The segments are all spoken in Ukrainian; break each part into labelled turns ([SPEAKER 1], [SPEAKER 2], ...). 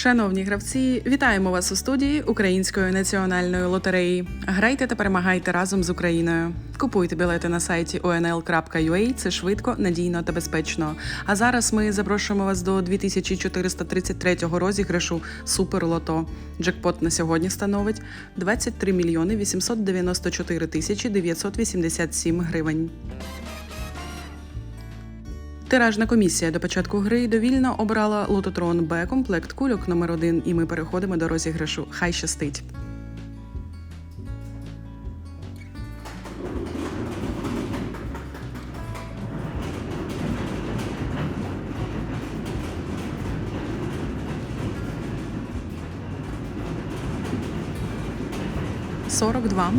[SPEAKER 1] Шановні гравці, вітаємо вас у студії Української національної лотереї. Грайте та перемагайте разом з Україною. Купуйте білети на сайті onl.ua, Це швидко, надійно та безпечно. А зараз ми запрошуємо вас до 2433 розіграшу Супер Лото. Джекпот на сьогодні становить 23 мільйони 894 тисячі 987 гривень. Тиражна комісія до початку гри довільно обрала лототрон Б комплект кульок номер 1 і ми переходимо до розіграшу. Хай щастить. Сорок два.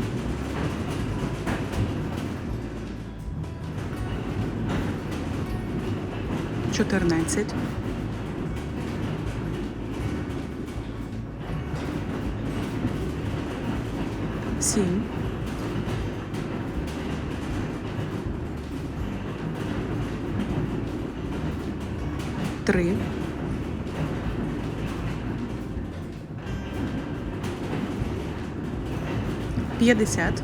[SPEAKER 1] Чотирнадцять. Сім. Три. П'ятдесят.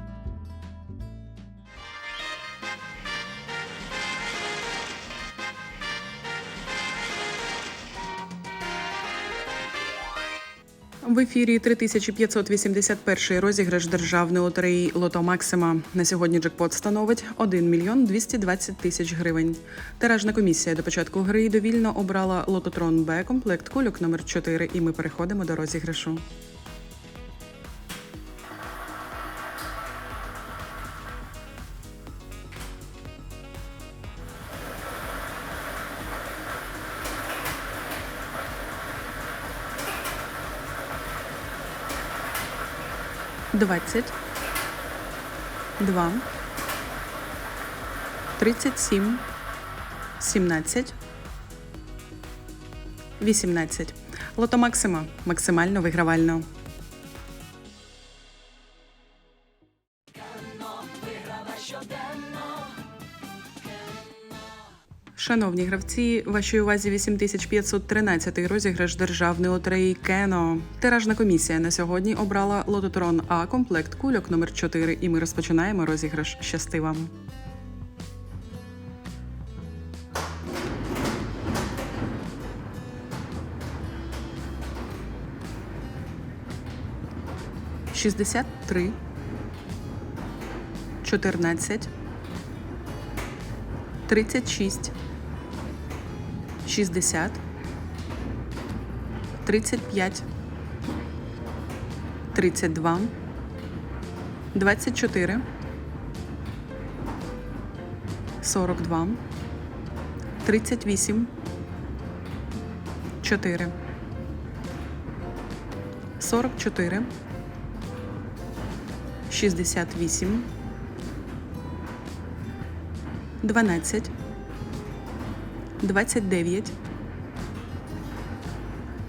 [SPEAKER 1] В ефірі 3581 розіграш державної лотереї Лото Максима. На сьогодні джекпот становить 1 мільйон 220 тисяч гривень. Тиражна комісія до початку гри довільно обрала лототрон Б комплект кульок номер 4 і ми переходимо до розіграшу. Двадцять. Два. Тридцять сім. Сімнадцять. Вісімнадцять. Лото Максима. Максимально вигравально. Шановні гравці, вашій увазі 8513 розіграш державної лотереї Кено. Тиражна комісія на сьогодні обрала лототрон А комплект кульок номер 4 і ми розпочинаємо розіграш. Щасти вам! Шістдесят три. Чотирнадцять. Тридцять шість. 60, 35, 32, 24, 42, 38, 4, 44, 68, 12, 29,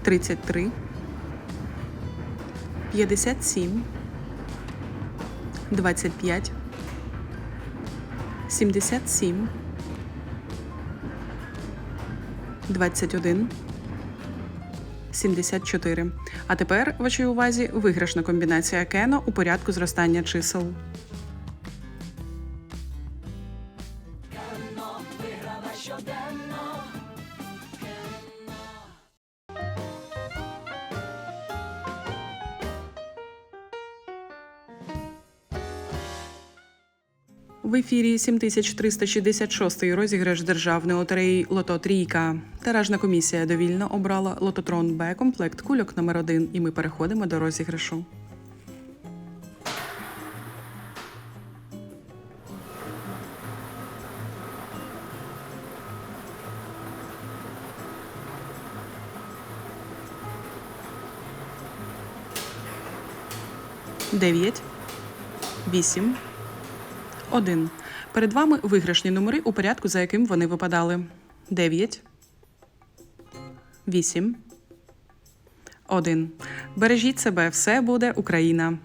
[SPEAKER 1] 33, 57, 25, 77, 21, 74. А тепер вашій увазі виграшна комбінація кено у порядку зростання чисел. В ефірі 7366 розіграш державної лотереї Лото Трійка. Тиражна комісія довільно обрала лототрон Б комплект кульок номер 1 і ми переходимо до розіграшу. Дев'ять, вісім, один. Перед вами виграшні номери у порядку, за яким вони випадали. 9, 8, 1. Бережіть себе, все буде Україна!